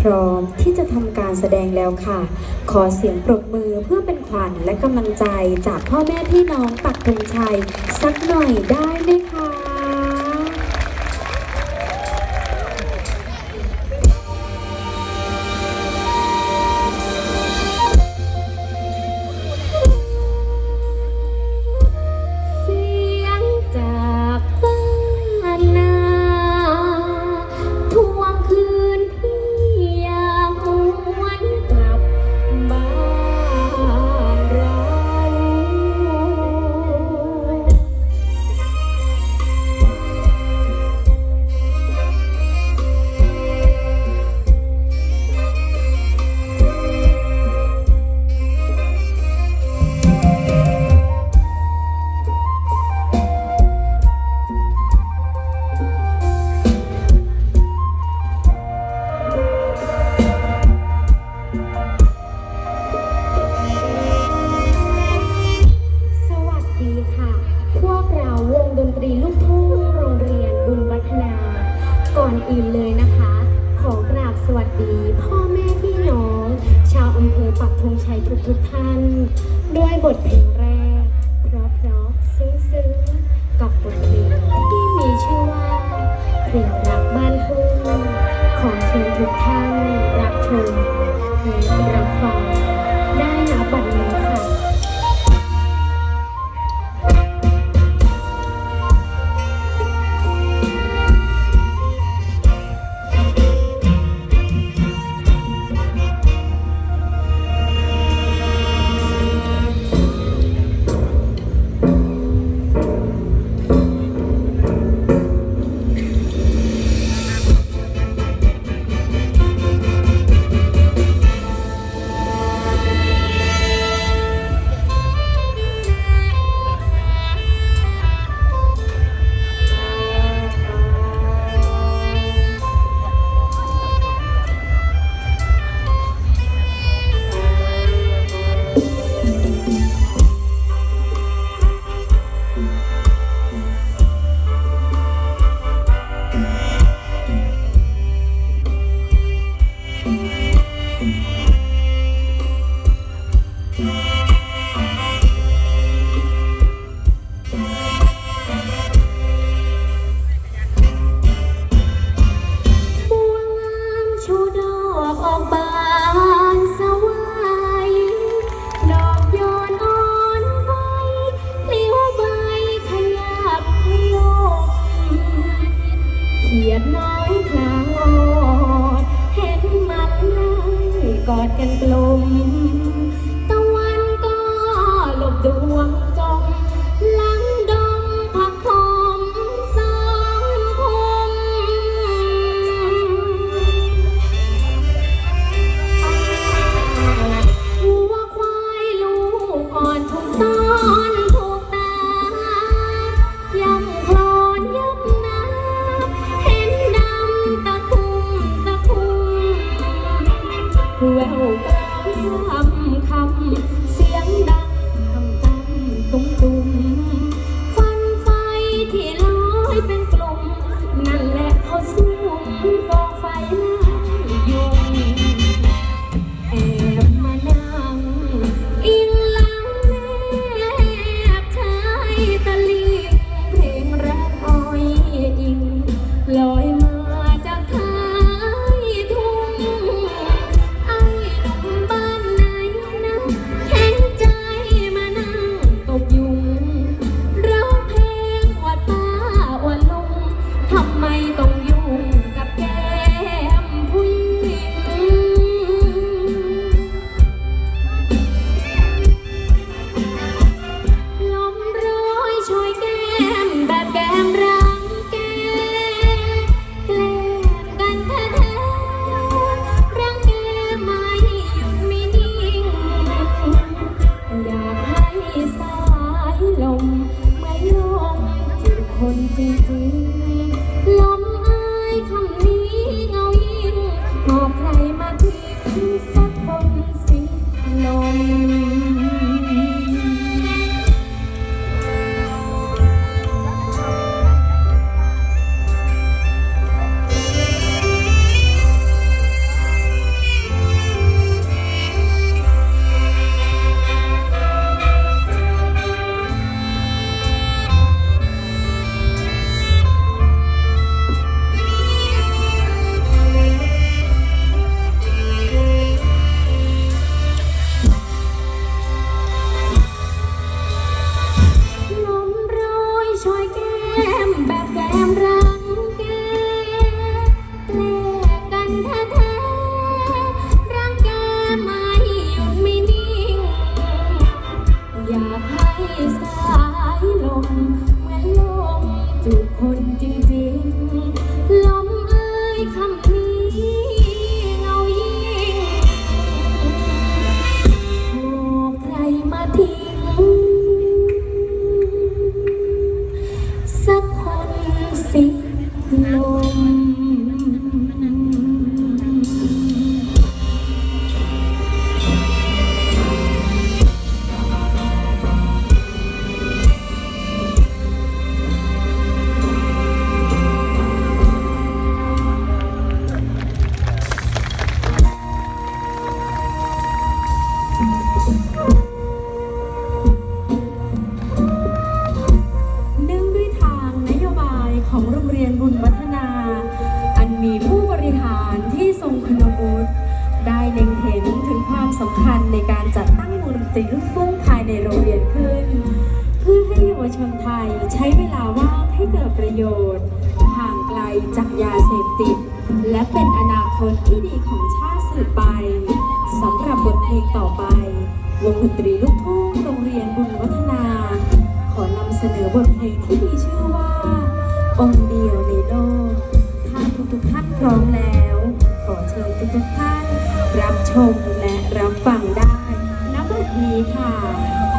พร้อมที่จะทำการแสดงแล้วค่ะ ขอเสียงปรบมือเพื่อเป็นขวัญและกำลังใจจากพ่อแม่พี่น้องปักธงชัย สักหน่อยได้ไหมคะ สิ้ฟ้า ลมเหม่อนลมจีบคนจริง รียนบุญวัฒนา อันมีผู้บริหารที่ทรงคุณวุฒิได้เล็งเห็นถึงความสำคัญในการจัดตั้งมูลนิธิลูกทุ่งภายในโรงเรียนขึ้น เพื่อให้เยาวชนไทยใช้เวลาว่างให้เกิดประโยชน์ ห่างไกลจากยาเสพติด และเป็นอนาคตที่ดีของชาติสืบไปสำหรับบทเพลงต่อไป วงดนตรีลูกทุ่งโรงเรียนบุญวัฒนา ขอนำเสนอบทเพลงที่มีชื่อว่า องค์เดียวในโลกถ้าทุกๆท่านพร้อมแล้ว ขอเชิญทุกๆท่าน รับชมและรับฟังได้ณบัดนี้ค่ะ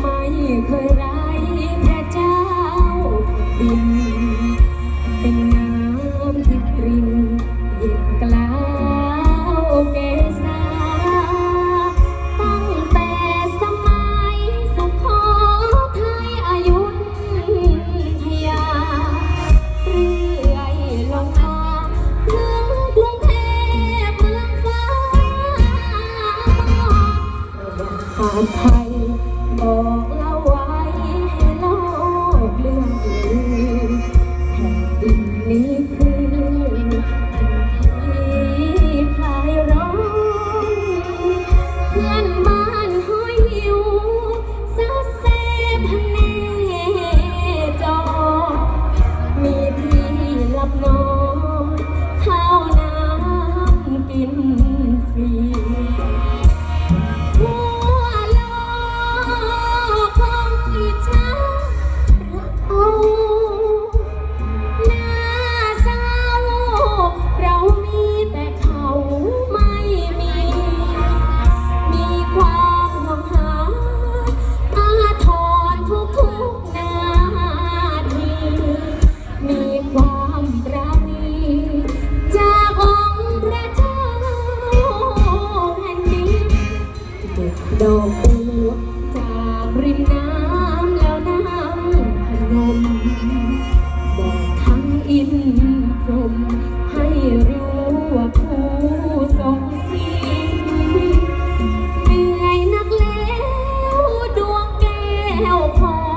ไม่เคยไร้พระเจ้าแผ่นดิน เป็นน้ำที่ปรินเย็นกล้าวเกษาตั้งแต่สมัยสุโขทัยอยุธยาเรื่อยลงมาถึงกรุงเทพเมืองฟ้าประวัติศาสตร์ไทย หลั แล้ว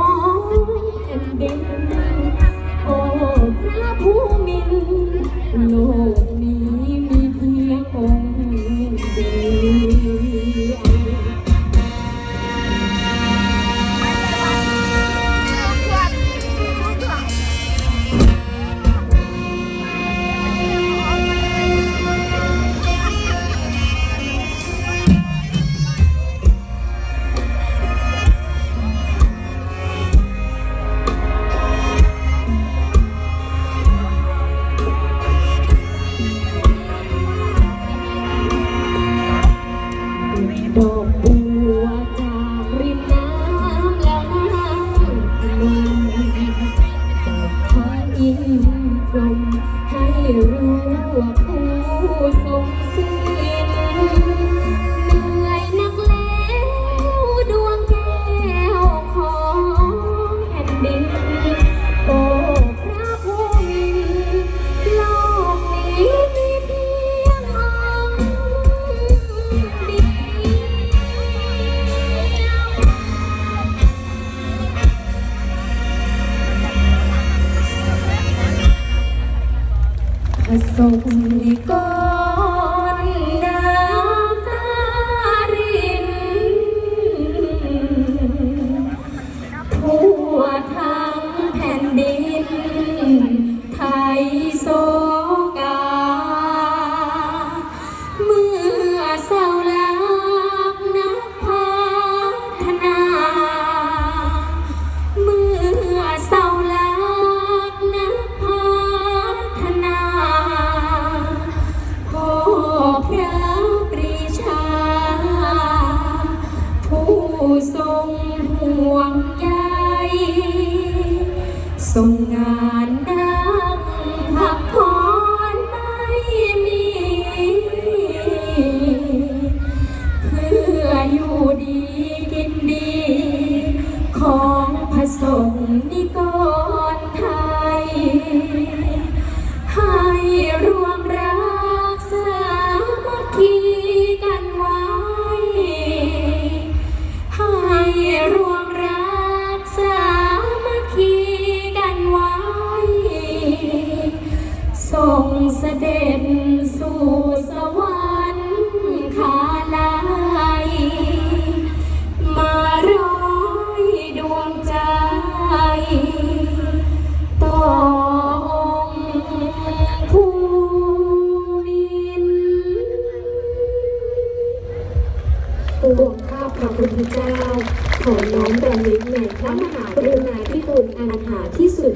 some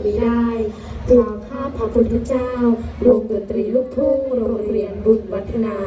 ไม่ได้กล่าวข้าพระพุทธเจ้าวงดนตรีลูกทุ่งโรงเรียนบุญวัฒนา